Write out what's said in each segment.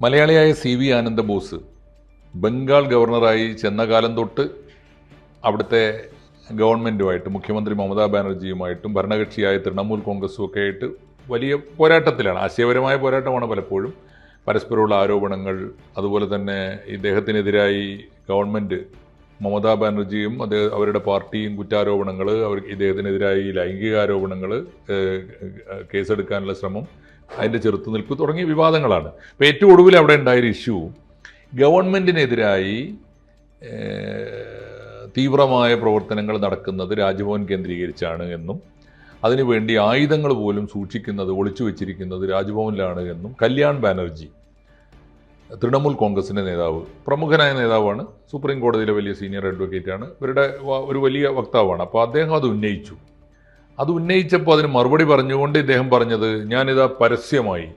മലയാളിയായ C V Ananda Bose Bengal ഗവർണറായി ചെന്ന കാലം തൊട്ട് അവിടുത്തെ ഗവൺമെന്റുമായിട്ട് മുഖ്യമന്ത്രി മമതാ ബാനർജിയുമായിട്ടും ഭരണകക്ഷിയായ തൃണമൂൽ കോൺഗ്രസും ഒക്കെ ആയിട്ട് വലിയ പോരാട്ടത്തിലാണ്. ആശയപരമായ പോരാട്ടമാണ് പലപ്പോഴും. പരസ്പരമുള്ള ആരോപണങ്ങൾ അതുപോലെ തന്നെ ഇദ്ദേഹത്തിനെതിരായി ഗവൺമെന്റ് മമതാ ബാനർജിയും അത് അവരുടെ പാർട്ടിയും കുറ്റാരോപണങ്ങൾ അവർ ഇദ്ദേഹത്തിനെതിരായി ലൈംഗികാരോപണങ്ങൾ കേസെടുക്കാനുള്ള ശ്രമം അതിന്റെ ചെറുത്തുനിൽപ്പ് തുടങ്ങിയ വിവാദങ്ങളാണ്. അപ്പോൾ ഏറ്റവും ഒടുവിൽ അവിടെ ഉണ്ടായൊരു ഇഷ്യൂ ഗവൺമെന്റിനെതിരായി തീവ്രമായ പ്രവർത്തനങ്ങൾ നടക്കുന്നത് രാജ്ഭവൻ കേന്ദ്രീകരിച്ചാണ് എന്നും അതിനുവേണ്ടി ആയുധങ്ങൾ പോലും സൂക്ഷിക്കുന്നത് ഒളിച്ചു വെച്ചിരിക്കുന്നത് രാജ്ഭവനിലാണ് എന്നും കല്യാൺ ബാനർജി തൃണമൂൽ കോൺഗ്രസിന്റെ നേതാവ് പ്രമുഖനായ നേതാവാണ് സുപ്രീം കോടതിയിലെ വലിയ സീനിയർ അഡ്വക്കേറ്റാണ് ഇവരുടെ ഒരു വലിയ വക്താവാണ്. അപ്പോൾ അദ്ദേഹം അത് ഉന്നയിച്ചു. അത് ഉന്നയിച്ചപ്പോൾ അതിന് മറുപടി പറഞ്ഞുകൊണ്ട് ഇദ്ദേഹം പറഞ്ഞത് ഞാനിതാ പരസ്യമായി.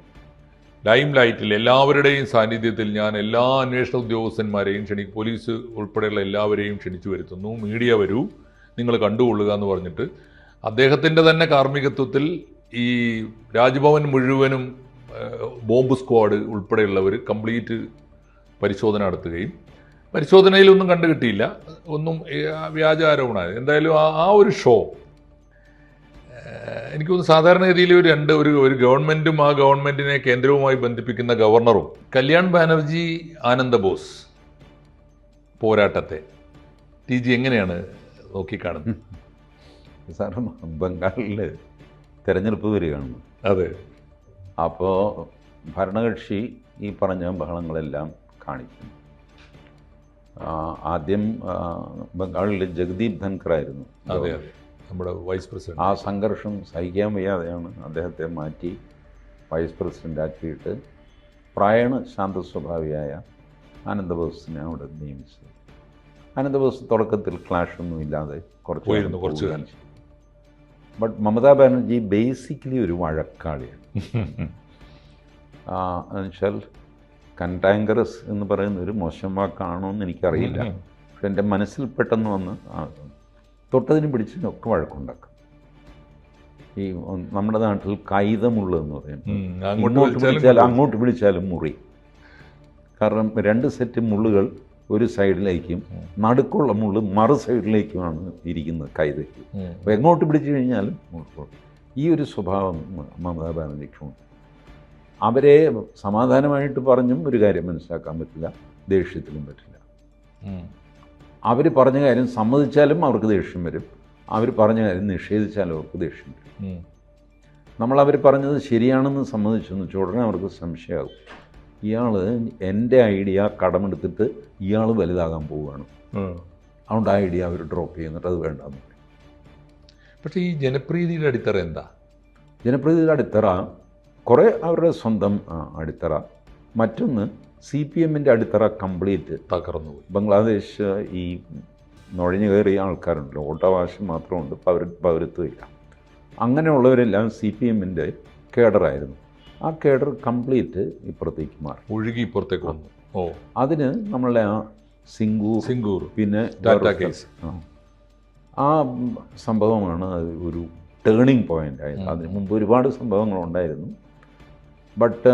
ലൈം ലൈറ്റിൽ എല്ലാവരുടെയും സാന്നിധ്യത്തിൽ ഞാൻ എല്ലാ അന്വേഷണ ഉദ്യോഗസ്ഥന്മാരെയും ക്ഷണി പോലീസ് ഉൾപ്പെടെയുള്ള എല്ലാവരെയും ക്ഷണിച്ചു വരുത്തുന്നു. മീഡിയ വരൂ. നിങ്ങൾ കണ്ടുകൊള്ളുക എന്ന് പറഞ്ഞിട്ട് അദ്ദേഹത്തിന്റെ തന്നെ കാർമ്മികത്വത്തിൽ ഈ രാജ്ഭവൻ മുഴുവനും ബോംബ് സ്ക്വാഡ് ഉൾപ്പെടെയുള്ളവർ കംപ്ലീറ്റ് പരിശോധന നടത്തുകയും പരിശോധനയിലൊന്നും കണ്ടുകിട്ടിയില്ല. ഒന്നും ഏഹ്, വ്യാജ ആരോപണമാണ് എന്തായാലും ആ ഒരു ഷോ എനിക്ക് തോന്നുന്നു സാധാരണഗതിയിൽ ഒരു രണ്ട് ഒരു ഒരു ഗവൺമെന്റും ആ ഗവൺമെന്റിനെ കേന്ദ്രവുമായി ബന്ധിപ്പിക്കുന്ന ഗവർണറും കല്യാൺ ബാനർജി ആനന്ദ ബോസ് പോരാട്ടത്തെ. ടി ജി എങ്ങനെയാണ് നോക്കിക്കാണുന്നത്? സാറ് ബംഗാളിൽ തിരഞ്ഞെടുപ്പ് വരികയാണ് അതെ. അപ്പോൾ ഭരണകക്ഷി ഈ പറഞ്ഞ ബഹളങ്ങളെല്ലാം കാണിക്കും ആദ്യം ബംഗാളിൽ ജഗദീപ് ധൻഖർ ആയിരുന്നു അതെ അതെ. നമ്മുടെ വൈസ് പ്രസിഡന്റ്. ആ സംഘർഷം സഹിക്കാൻ വയ്യാതെയാണ് അദ്ദേഹത്തെ മാറ്റി വൈസ് പ്രസിഡന്റ് ആക്കിയിട്ട് പ്രായണ ശാന്ത സ്വഭാവിയായ ആനന്ദബോസിനെ അവിടെ നിയമിച്ചത്. ആനന്ദബോസ് തുടക്കത്തിൽ ക്ലാഷ് ഒന്നും ഇല്ലാതെ കുറച്ച് കുറച്ച് ബട്ട് മമതാ ബാനർജി ബേസിക്കലി ഒരു വഴക്കാളിയാണ്. എന്നുവെച്ചാൽ കണ്ടാങ്കറസ് എന്ന് പറയുന്ന ഒരു മോശം വാക്കാണോ എന്ന് എനിക്കറിയില്ല പക്ഷെ എന്റെ മനസ്സിൽ പെട്ടെന്ന് വന്ന് തൊട്ടതിനും പിടിച്ചതിനും ഒക്കെ വഴക്കുണ്ടാക്കും. ഈ നമ്മുടെ നാട്ടിൽ കൈതമുള്ളതെന്ന് പറയുന്നത്. അങ്ങോട്ട് വിളിച്ചാലും അങ്ങോട്ട് വിളിച്ചാലും മുറി. കാരണം രണ്ട് സെറ്റ് മുള്ളുകൾ ഒരു സൈഡിലേക്കും നടുക്കുള്ള മുള്ള് മറു സൈഡിലേക്കുമാണ് ഇരിക്കുന്നത് കൈതയ്ക്ക്. അപ്പോൾ എങ്ങോട്ട് പിടിച്ചു കഴിഞ്ഞാലും ഈ ഒരു സ്വഭാവം മമതാ ബാനർജിക്കുണ്ട്. അവരെ സമാധാനമായിട്ട് പറഞ്ഞും ഒരു കാര്യം മനസ്സിലാക്കാൻ പറ്റില്ല ദേഷ്യത്തിലും പറ്റില്ല. അവർ പറഞ്ഞ കാര്യം സമ്മതിച്ചാലും അവർക്ക് ദേഷ്യം വരും. അവർ പറഞ്ഞ കാര്യം നിഷേധിച്ചാലും അവർക്ക് ദേഷ്യം വരും. നമ്മൾ അവർ പറഞ്ഞത് ശരിയാണെന്ന് സമ്മതിച്ചെന്ന് ഉടനെ അവർക്ക് സംശയമാകും. ഇയാൾ എന്റെ ഐഡിയ കടമെടുത്തിട്ട് ഇയാൾ വലുതാകാൻ പോവുകയാണ്. അതുകൊണ്ട് ആ ഐഡിയ അവർ ഡ്രോപ്പ് ചെയ്യുന്നിട്ട് അത് വേണ്ടെന്ന് പക്ഷേ ഈ ജനപ്രീതിയുടെ അടിത്തറ എന്താ? ജനപ്രീതിയുടെ അടിത്തറ കുറേ അവരുടെ സ്വന്തം അടിത്തറ. മറ്റൊന്ന് സി പി എമ്മിന്റെ അടിത്തറ കംപ്ലീറ്റ് തകർന്നു ബംഗ്ലാദേശ് ഈ നുഴഞ്ഞു കയറിയ ആൾക്കാരുണ്ടല്ലോ ഓട്ടവാശി മാത്രമുണ്ട് പൗര പൗരത്വമില്ല. അങ്ങനെയുള്ളവരെല്ലാം സി പി എമ്മിന്റെ കേഡറായിരുന്നു. ആ കേഡർ കംപ്ലീറ്റ് ഇപ്പുറത്തേക്ക് മാറി. ഒഴുകി ഇപ്പുറത്തേക്ക് വന്നു. ഓ അതിന് നമ്മളുടെ ആ സിംഗൂർ സിംഗൂർ പിന്നെ ടാറ്റ കേസ്. ആ. സംഭവമാണ് ഒരു ടേണിംഗ് പോയിന്റ് ആയത് അതിന് മുമ്പ് ഒരുപാട് സംഭവങ്ങളുണ്ടായിരുന്നു. ബട്ട്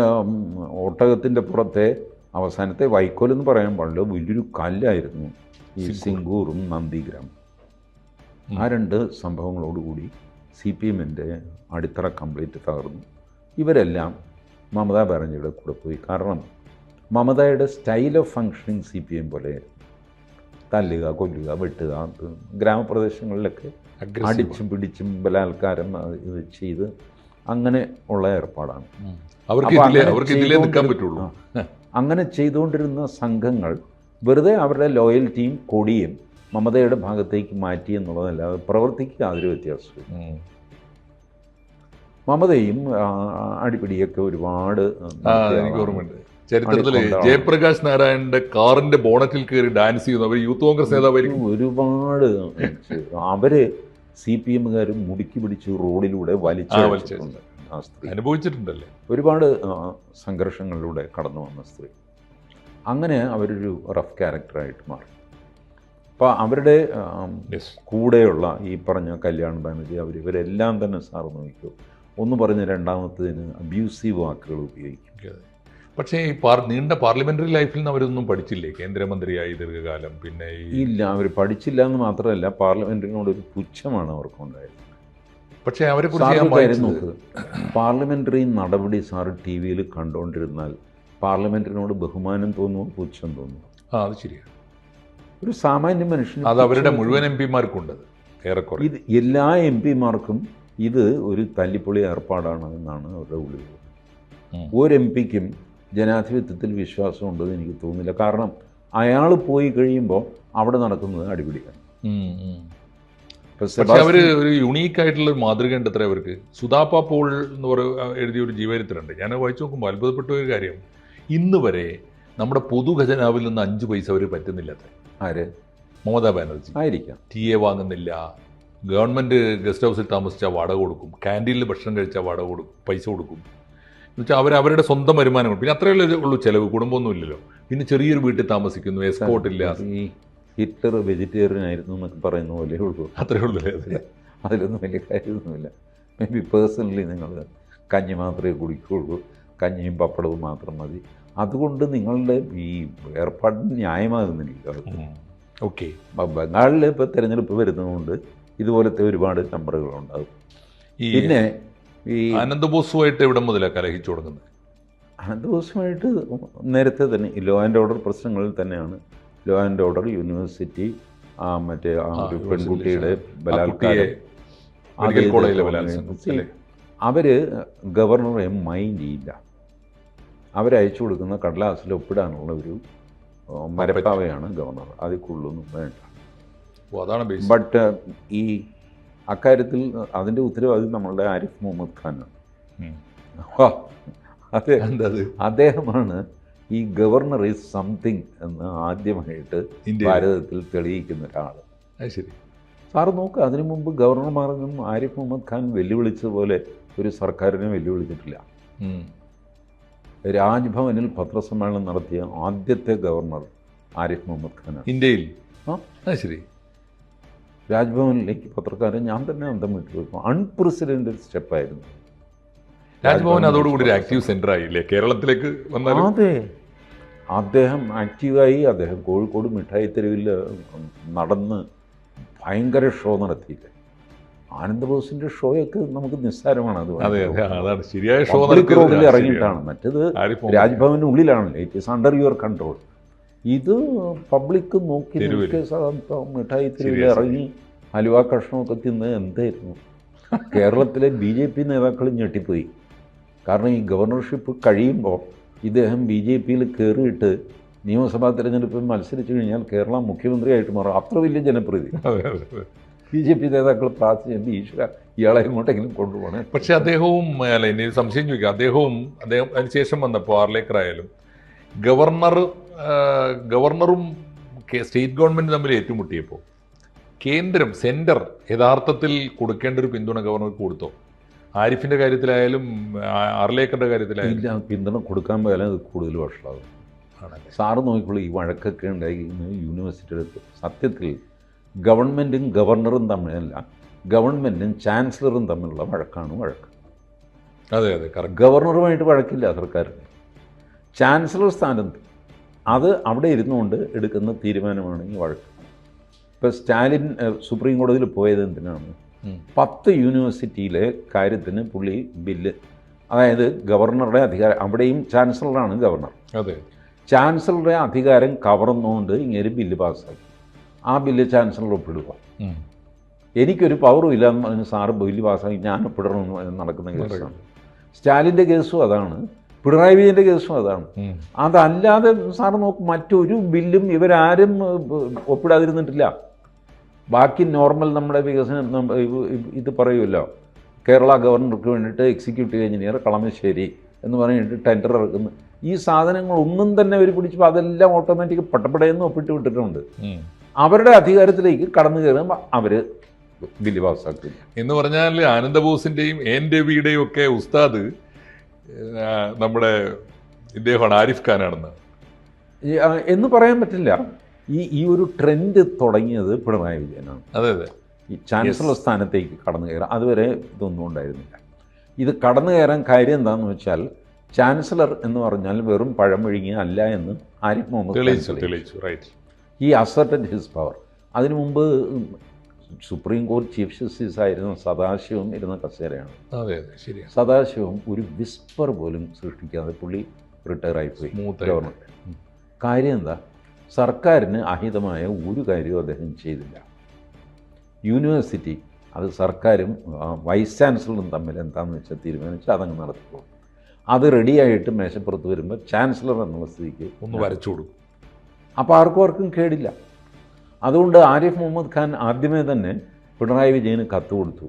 ഒട്ടകത്തിന്റെ പുറത്തെ അവസാനത്തെ വൈക്കോൽ എന്ന് പറയാൻ പാടില്ല വലിയൊരു കല്ലായിരുന്നു ഈ. സിംഗൂറും നന്ദിഗ്രാമം ആ രണ്ട് സംഭവങ്ങളോടുകൂടി സി പി എമ്മിന്റെ അടിത്തറ കംപ്ലീറ്റ് തകർന്നു. ഇവരെല്ലാം മമതാ ബാനർജിയുടെ കൂടെ പോയി. കാരണം മമതയുടെ style of functioning C P M പോലെ തല്ലുക കൊല്ലുക വെട്ടുക ഗ്രാമപ്രദേശങ്ങളിലൊക്കെ അടിച്ചും പിടിച്ചും ബലാത്കാരം ഇത് ചെയ്ത് അങ്ങനെ ഉള്ള ഏർപ്പാടാണ്. അവർക്ക് നിൽക്കാൻ പറ്റുള്ളൂ. അങ്ങനെ ചെയ്തുകൊണ്ടിരുന്ന സംഘങ്ങൾ വെറുതെ അവരുടെ ലോയൽറ്റിയും കൊടിയും മമതയുടെ ഭാഗത്തേക്ക് മാറ്റി എന്നുള്ളതല്ലാതെ പ്രവർത്തിക്ക് യാതൊരു വ്യത്യാസവും മമതയും അടിപിടിയൊക്കെ ഒരുപാട് ആ എനിക്ക് ഓർമ്മയുണ്ട്. ചരിത്രത്തിൽ ജയപ്രകാശ് നാരായണന്റെ കാറിന്റെ ബോണറ്റിൽ കയറി ഡാൻസ് ചെയ്യുന്നു അവർ യൂത്ത് കോൺഗ്രസ് നേതാവായിരിക്കും ഒരുപാട് അവർ സി പി എമ്മുകാരും മുടുക്കി പിടിച്ച് റോഡിലൂടെ വലിച്ചു വലിച്ചിട്ടുണ്ട് ആ സ്ത്രീ. അനുഭവിച്ചിട്ടുണ്ടല്ലേ? ഒരുപാട് സംഘർഷങ്ങളിലൂടെ കടന്നു വന്ന സ്ത്രീ. അങ്ങനെ അവരൊരു റഫ് ക്യാരക്ടറായിട്ട് മാറി. അപ്പോൾ അവരുടെ കൂടെയുള്ള ഈ പറഞ്ഞ കല്യാൺ ബാനർജി അവർ ഇവരെല്ലാം തന്നെ സാർ നോക്കൂ ഒന്ന് പറഞ്ഞ രണ്ടാമത്തതിന് അബ്യൂസീവ് വാക്കുകൾ ഉപയോഗിക്കും. പക്ഷേ ഈ പാർ നീണ്ട പാർലമെന്ററി ലൈഫിൽ നിന്ന് അവരൊന്നും പഠിച്ചില്ലേ? കേന്ദ്രമന്ത്രിയായി ദീർഘകാലം പിന്നെ ഇല്ല അവർ പഠിച്ചില്ല എന്ന് മാത്രമല്ല പാർലമെന്റിനോട് ഒരു പുച്ഛമാണ് അവർക്കുണ്ടായത്. പക്ഷേ അവരെ കുറിച്ച് പാർലമെന്ററി നടപടി സാർ ടി വിയിൽ കണ്ടുകൊണ്ടിരുന്നാൽ പാർലമെന്റിനോട് ബഹുമാനം തോന്നുമോ പുച്ഛം തോന്നുന്നു ആ അത് ശരിയാണ്. ഒരു സാമാന്യ മനുഷ്യൻ അത് അവരുടെ മുഴുവൻ എം പിമാർക്കുണ്ട്. ഏറെക്കുറെ. ഇത് എല്ലാ എം പിമാർക്കും ഇത് ഒരു തല്ലിപ്പൊളി ഏർപ്പാടാണ് എന്നാണ് അവരുടെ ഉള്ളിൽ ഒരു എം പിക്കും ജനാധിപത്യത്തിൽ വിശ്വാസമുണ്ടെന്ന് എനിക്ക് തോന്നുന്നില്ല. കാരണം അയാൾ പോയി കഴിയുമ്പോൾ അവിടെ നടക്കുന്നത് അടിപിടിയാണ്. പക്ഷെ അവർ ഒരു യുണീക്ക് ആയിട്ടുള്ള ഒരു മാതൃക ഉണ്ട് അത്ര അവർക്ക്. സുധാപ്പ പോൾ എന്ന് പറയുന്ന എഴുതിയ ഒരു ജീവചരിത്രമുണ്ട്. ഞാൻ വായിച്ചു നോക്കുമ്പോൾ അത്ഭുതപ്പെട്ട ഒരു കാര്യം. ഇന്ന് വരെ നമ്മുടെ പൊതു ഖജനാവിൽ നിന്ന് അഞ്ച് പൈസ അവർ പറ്റുന്നില്ല അത്ര. ആര്? മമതാ ബാനർജി. ആയിരിക്കാം. ടി എ വാങ്ങുന്നില്ല. ഗവൺമെന്റ് ഗസ്റ്റ് ഹൗസിൽ താമസിച്ചാൽ വാടക കൊടുക്കും. ക്യാന്റീനിൽ ഭക്ഷണം കഴിച്ചാൽ വാടക കൊടുക്കും. പൈസ കൊടുക്കും. എന്നുവെച്ചാൽ അവർ അവരുടെ സ്വന്തം വരുമാനം പിന്നെ അത്രയല്ലേ ഉള്ളൂ ചിലവ്. കുടുംബമൊന്നും ഇല്ലല്ലോ പിന്നെ ചെറിയൊരു വീട്ടിൽ താമസിക്കുന്നു. എസ്കോട്ട് ഹിറ്റ്ലർ വെജിറ്റേറിയൻ ആയിരുന്നു എന്നൊക്കെ പറയുന്ന പോലെ ഉള്ളൂ. അത്രേ ഉള്ളൂ? അതിലൊന്നും വലിയ കാര്യമൊന്നുമില്ല. മേ ബി പേഴ്സണലി നിങ്ങൾ കഞ്ഞി മാത്രമേ കുടിക്കുകയുള്ളൂ. കഞ്ഞിയും പപ്പടവും മാത്രം മതി. അതുകൊണ്ട് നിങ്ങളുടെ ഈ ഏർപ്പാടിന് ന്യായമാകുന്നില്ല. ഓക്കെ ബംഗാളിൽ ഇപ്പോൾ തിരഞ്ഞെടുപ്പ് വരുന്നതുകൊണ്ട് ഇതുപോലത്തെ ഒരുപാട് നമ്പറുകളുണ്ടാകും പിന്നെ ഈ അനന്തബോസുമായിട്ട് എവിടെ മുതലാണ് കലഹിച്ചു തുടങ്ങുന്നത്? അനന്തബോസുമായിട്ട് നേരത്തെ തന്നെ ലോ ആൻഡ് ഓർഡർ പ്രശ്നങ്ങളിൽ തന്നെയാണ് ലോ ആൻഡ് ഓർഡർ യൂണിവേഴ്സിറ്റി ആ മറ്റേ ആ ഒരു പെൺകുട്ടിയുടെ ബലാത്കാരം. അവർ ഗവർണറെ മൈൻഡ് ചെയ്യില്ല അവരയച്ചു കൊടുക്കുന്ന കടലാസിൽ ഒപ്പിടാനുള്ള ഒരു മരപ്പാവയാണ് ഗവർണർ. അതിൽ കൂടുതലൊന്നും വേണ്ട. ബട്ട് ഈ അക്കാര്യത്തിൽ അതിന്റെ ഉത്തരവാദി നമ്മളുടെ ആരിഫ് മുഹമ്മദ് ഖാനാണ്. അദ്ദേഹമാണ് ഈ ഗവർണർ ഈസ് സംതിങ് എന്ന് ആദ്യമായിട്ട് ഭാരതത്തിൽ തെളിയിക്കുന്ന ഒരാൾ. ശരി. സാറ് നോക്കുക അതിനു മുമ്പ് ഗവർണർമാർക്കും ആരിഫ് മുഹമ്മദ് ഖാൻ വെല്ലുവിളിച്ചതുപോലെ ഒരു സർക്കാരിനെ വെല്ലുവിളിച്ചിട്ടില്ല. രാജ്ഭവനിൽ പത്രസമ്മേളനം നടത്തിയ ആദ്യത്തെ ഗവർണർ ആരിഫ് മുഹമ്മദ് ഖാനാണ്. ഇന്ത്യയിൽ? ആ. ശരി. രാജ്ഭവനിലേക്ക് പത്രക്കാരൻ ഞാൻ തന്നെ അന്തം വിട്ടു പോകും അൺപ്രസിഡന്റഡ് സ്റ്റെപ്പായിരുന്നു രാജ്ഭവൻ അതോടുകൂടി ഒരു ആക്റ്റീവ് സെന്റർ ആയില്ലേ? കേരളത്തിലേക്ക് വന്നാൽ അതെ. അദ്ദേഹം ആക്റ്റീവായി അദ്ദേഹം കോഴിക്കോട് മിഠായി തെരുവിൽ നടന്ന് ഭയങ്കര ഷോ നടത്തിയില്ലേ? ആനന്ദബോസിന്റെ ഷോയൊക്കെ നമുക്ക് നിസ്സാരമാണ് അത് ശരിയായ ഷോ റോഡിൽ ഇറങ്ങിയിട്ടാണ്. മറ്റത് രാജ്ഭവന്റെ രാജ്ഭവന് ഉള്ളിലാണല്ലോ it is under your control ഇത് പബ്ലിക് നോക്കി മിഠായി തെരുവിൽ ഇറങ്ങി ഹലുവ കഷ്ണമൊക്കെ തിന്ന് എന്തായിരുന്നു? കേരളത്തിലെ ബി ജെ പി നേതാക്കൾ ഞെട്ടിപ്പോയി. കാരണം ഈ ഗവർണർഷിപ്പ് കഴിയുമ്പോൾ ഇദ്ദേഹം ബി ജെ പിയിൽ കയറിയിട്ട് നിയമസഭാ തെരഞ്ഞെടുപ്പിൽ മത്സരിച്ചു കഴിഞ്ഞാൽ കേരള മുഖ്യമന്ത്രിയായിട്ട് മാറും. അത്ര വലിയ ജനപ്രീതി. ബി ജെ പി നേതാക്കൾ പ്രാർത്ഥിച്ചു ഈശ്വര ഇയാളെ ഇങ്ങോട്ടെങ്കിലും കൊണ്ടുപോകണേ. പക്ഷേ അദ്ദേഹവും അല്ല ഇനി സംശയം ചോദിക്കാം. അദ്ദേഹവും അദ്ദേഹം അതിനുശേഷം വന്നപ്പോൾ ആറിലേക്കറായാലും ഗവർണർ ഗവർണറും സ്റ്റേറ്റ് ഗവൺമെന്റ് തമ്മിൽ ഏറ്റുമുട്ടിയപ്പോൾ കേന്ദ്രം സെന്റർ യഥാർത്ഥത്തിൽ കൊടുക്കേണ്ട ഒരു പിന്തുണ ഗവർണർക്ക് കൊടുത്തോ? ആരിഫിന്റെ കാര്യത്തിലായാലും ആ- കാര്യത്തിലായാലും. ഇല്ല പിന്തുണ കൊടുക്കാൻ പോയാലും അത് കൂടുതൽ വഷളാകും. സാറ് നോക്കിക്കോളൂ ഈ വഴക്കൊക്കെ ഉണ്ടായി യൂണിവേഴ്സിറ്റിയുടെ അടുത്ത്. സത്യത്തിൽ ഗവൺമെന്റും ഗവർണറും തമ്മിലല്ല ഗവൺമെന്റും ചാൻസലറും തമ്മിലുള്ള വഴക്കാണ് വഴക്ക്. അതെ അതെ ഗവർണറുമായിട്ട് വഴക്കില്ല സർക്കാരിന്. ചാൻസലർ സ്ഥാനത്ത് അത് അവിടെ ഇരുന്നുകൊണ്ട് എടുക്കുന്ന തീരുമാനമാണ് ഈ വഴക്ക്. ഇപ്പോൾ സ്റ്റാലിൻ സുപ്രീം കോടതിയിൽ പോയത് എന്തിനാണ്? പത്ത് യൂണിവേഴ്സിറ്റിയിലെ കാര്യത്തിന് പുള്ളി ബില്ല്. അതായത് ഗവർണറുടെ അധികാരം അവിടെയും ചാൻസലറാണ് ഗവർണർ. അതെ. ചാൻസലറുടെ അധികാരം കവർന്നുകൊണ്ട് ഇങ്ങനെ ബില്ല് പാസ്സാക്കി ആ ബില്ല് ചാൻസലർ ഒപ്പിടുക. എനിക്കൊരു പവറും ഇല്ല എന്ന് പറഞ്ഞ് സാറ് ബില്ല് പാസ്സാക്കി ഞാൻ ഒപ്പിടണമെന്ന് നടക്കുന്ന കേസാണ്. സ്റ്റാലിന്റെ കേസും അതാണ്. പിണറായി വിജയന്റെ കേസും അതാണ്. അതല്ലാതെ സാറ് നോക്കും മറ്റൊരു ബില്ലും ഇവരാരും ഒപ്പിടാതിരുന്നിട്ടില്ല. ബാക്കി നോർമൽ നമ്മുടെ വികസനം ഇത് പറയുമല്ലോ കേരള ഗവർണർക്ക് വേണ്ടിയിട്ട് എക്സിക്യൂട്ടീവ് എഞ്ചിനീയർ കളമശ്ശേരി എന്ന് പറഞ്ഞിട്ട് ടെൻഡർ ഇറക്കുന്നു. ഈ സാധനങ്ങൾ ഒന്നും തന്നെ അവർ പിടിച്ചപ്പോൾ അതെല്ലാം ഓട്ടോമാറ്റിക് പട്ടപ്പടയെന്ന് ഒപ്പിട്ട് വിട്ടിട്ടുണ്ട്. അവരുടെ അധികാരത്തിലേക്ക് കടന്നു കയറുമ്പോൾ അവർ ബില്ല് പാസ്സാക്കി എന്ന് പറഞ്ഞാൽ ആനന്ദബോസിന്റെയും എൻ രവിയുടെയും ഒക്കെ ഉസ്താദ് നമ്മുടെ ഇദ്ദേഹമാണ് ആരിഫ് ഖാനാണെന്ന്. എന്ന് പറയാൻ പറ്റില്ല. ഈ ഈ ഒരു ട്രെൻഡ് തുടങ്ങിയത് പിണറായി വിജയനാണ്. അതെ അതെ. ഈ ചാൻസലർ സ്ഥാനത്തേക്ക് കടന്നു കയറാം അതുവരെ ഇതൊന്നും ഉണ്ടായിരുന്നില്ല. ഇത് കടന്നു കയറാൻ കാര്യം എന്താണെന്ന് വെച്ചാൽ ചാൻസലർ എന്ന് പറഞ്ഞാൽ വെറും പഴം വിഴുങ്ങിയ അല്ല എന്ന് ആരിഫ് മുഹമ്മദ് ഈ അസർട്ടഡ് ഹിസ് പവർ അതിനു മുമ്പ് സുപ്രീം കോടതി ചീഫ് ജസ്റ്റിസ് ആയിരുന്ന സദാശിവം ഇരുന്ന കസേരയാണ്. സദാശിവം ഒരു വിസ്പർ പോലും സൃഷ്ടിക്കാതെ പുള്ളി റിട്ടയർ ആയിപ്പോയി ഗവർണർ കാര്യം എന്താ? സർക്കാരിന് അഹിതമായ ഒരു കാര്യവും അദ്ദേഹം ചെയ്തില്ല. യൂണിവേഴ്സിറ്റി അത് സർക്കാരും വൈസ് ചാൻസലറും തമ്മിൽ എന്താണെന്ന് വെച്ചാൽ തീരുമാനിച്ച് അതങ്ങ് നടത്തിക്കോളും അത് റെഡിയായിട്ട് മേശപ്പുറത്ത് വരുമ്പോൾ ചാൻസലർ എന്നുള്ള സ്ഥിതിക്ക് ഒന്ന് വരച്ചു കൊടുക്കും. അപ്പോൾ ആർക്കും ആർക്കും കേടില്ല. അതുകൊണ്ട് ആരിഫ് മുഹമ്മദ് ഖാൻ ആദ്യമേ തന്നെ പിണറായി വിജയന് കത്ത് കൊടുത്തു.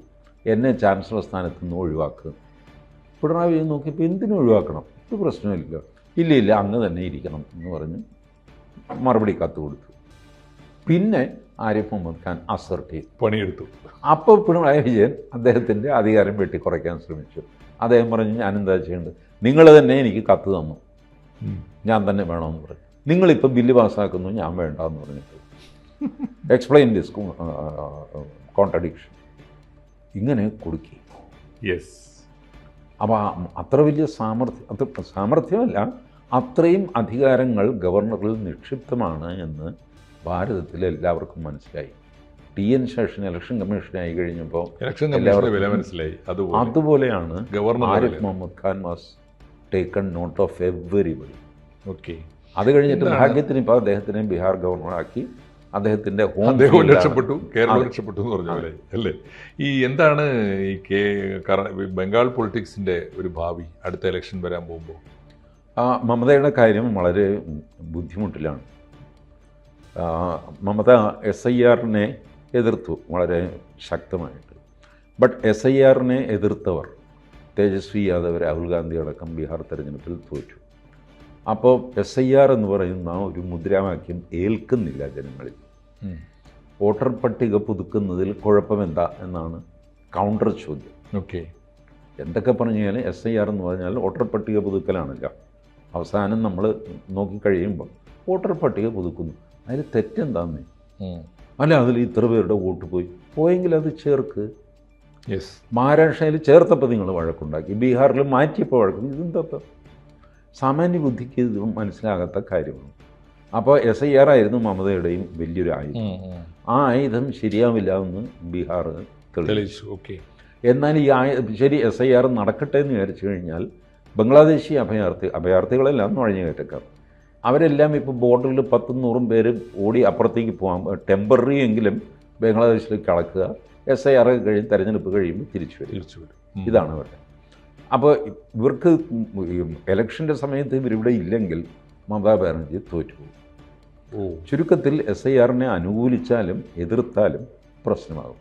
എന്നെ ചാൻസലർ സ്ഥാനത്ത് നിന്ന് ഒഴിവാക്കുക പിണറായി വിജയൻ നോക്കിയപ്പോൾ എന്തിനും ഒഴിവാക്കണം? ഒരു പ്രശ്നമില്ലല്ലോ ഇല്ല ഇല്ല അങ്ങ് തന്നെ ഇരിക്കണം എന്ന് പറഞ്ഞ് മറുപടി കത്ത് കൊടുത്തു. പിന്നെ ആരിഫ് മുഹമ്മദ് ഖാൻ അസർട്ട് ചെയ്തു. പണിയെടുത്തു. അപ്പോൾ പിണറായി വിജയൻ അദ്ദേഹത്തിന്റെ അധികാരം വെട്ടിക്കുറയ്ക്കാൻ ശ്രമിച്ചു. അദ്ദേഹം പറഞ്ഞു ഞാൻ എന്താ ചെയ്യേണ്ടത്? നിങ്ങൾ തന്നെ എനിക്ക് കത്ത് തന്നു. ഞാൻ തന്നെ വേണമെന്ന് പറഞ്ഞു. നിങ്ങളിപ്പോൾ ബില്ല് പാസ്സാക്കുന്നു ഞാൻ വേണ്ട എന്ന് പറഞ്ഞിട്ട് എക്സ്പ്ലെയിൻ ദിസ് കോൺട്രഡിക്ഷൻ ഇങ്ങനെ കൊടുക്കി. യെസ് അപ്പോൾ അത്ര വലിയ സാമർഥ്യം അത്ര സാമർഥ്യമല്ല അത്രയും അധികാരങ്ങൾ ഗവർണറിൽ നിക്ഷിപ്തമാണ് എന്ന് ഭാരതത്തിൽ എല്ലാവർക്കും മനസ്സിലായി. ടി എൻ ശേഷൻ ഇലക്ഷൻ കമ്മീഷനായി കഴിഞ്ഞപ്പോൾ മനസ്സിലായി. അതുപോലെയാണ് governor Arif Mohammed Khan was taken note of everybody okay അത് കഴിഞ്ഞിട്ട് ഭാഗ്യത്തിന് ഇപ്പോൾ അദ്ദേഹത്തിനെ ബിഹാർ ഗവർണറാക്കി അദ്ദേഹത്തിന്റെ ഹോം രക്ഷപ്പെട്ടു കേരളം രക്ഷപ്പെട്ടു എന്ന് പറഞ്ഞ പോലെ അല്ലേ? ഈ എന്താണ് ഈ കേ ബംഗാൾ പൊളിറ്റിക്സിന്റെ ഒരു ഭാവി അടുത്ത ഇലക്ഷൻ വരാൻ പോകുമ്പോൾ ആ, മമതയുടെ കാര്യം വളരെ ബുദ്ധിമുട്ടിലാണ്. മമത എസ് ഐ ആറിനെ എതിർത്തു വളരെ ശക്തമായിട്ട്. ബട്ട് എസ് ഐ ആറിനെ എതിർത്തവർ തേജസ്വി യാദവ് രാഹുൽ ഗാന്ധി അടക്കം ബീഹാർ തെരഞ്ഞെടുപ്പിൽ തോറ്റു. അപ്പോൾ എസ് ഐ ആർ എന്ന് പറയുന്ന ഒരു മുദ്രാവാക്യം ഏൽക്കുന്നില്ല ജനങ്ങളിൽ. വോട്ടർ പട്ടിക പുതുക്കുന്നതിൽ കുഴപ്പമെന്താ എന്നാണ് കൗണ്ടർ ചോദ്യം. ഓക്കെ. എന്തൊക്കെ പറഞ്ഞു കഴിഞ്ഞാൽ എസ് ഐ ആർ എന്ന് പറഞ്ഞാൽ വോട്ടർ പട്ടിക പുതുക്കലാണല്ലോ. അവസാനം നമ്മൾ നോക്കിക്കഴിയുമ്പോൾ വോട്ടർ പട്ടിക പുതുക്കുന്നു. അതിൽ തെറ്റെന്താന്ന്? അല്ല അതിൽ ഇത്ര പേരുടെ വോട്ട് പോയി. പോയെങ്കിൽ അത് ചേർക്ക്. യെസ് മഹാരാഷ്ട്രയിൽ ചേർത്തപ്പോൾ നിങ്ങൾ വഴക്കുണ്ടാക്കി. ബീഹാറിൽ മാറ്റിയപ്പോൾ വഴക്കും. ഇതെന്താ സാമാന്യ ബുദ്ധിക്ക് ഇത് മനസ്സിലാകാത്ത കാര്യമാണ്. അപ്പോൾ എസ് ഐ ആർ ആയിരുന്നു മമതയുടെയും വലിയൊരു ആയുധം. ആ ആയുധം ശരിയാവില്ല എന്ന് ബീഹാർ തെളിയിച്ചു. തെളിയിച്ചു. ഓക്കെ എന്നാൽ ഈ ആയ ശരി എസ് ഐ ആർ നടക്കട്ടെ എന്ന് വിചാരിച്ചു കഴിഞ്ഞാൽ ബംഗ്ലാദേശി അഭയാർത്ഥി അഭയാർത്ഥികളെല്ലാം നുഴഞ്ഞു കയറ്റക്കാർ. അവരെല്ലാം ഇപ്പോൾ ബോർഡറിൽ പത്തും നൂറും പേര് ഓടി അപ്പുറത്തേക്ക് പോകാൻ ടെമ്പററി എങ്കിലും ബംഗ്ലാദേശിലേക്ക് കടക്കുക എസ് ഐ ആർ കഴിയും തെരഞ്ഞെടുപ്പ് കഴിയുമ്പോൾ തിരിച്ചു വരും. തിരിച്ചു വരും. ഇതാണ് അവരുടെ. അപ്പോൾ ഇവർക്ക് ഇലക്ഷന്റെ സമയത്ത് ഇവരിവിടെ ഇല്ലെങ്കിൽ മമതാ ബാനർജി തോറ്റുപോകും ചുരുക്കത്തിൽ എസ് ഐ ആറിനെ അനുകൂലിച്ചാലും എതിർത്താലും പ്രശ്നമാകും.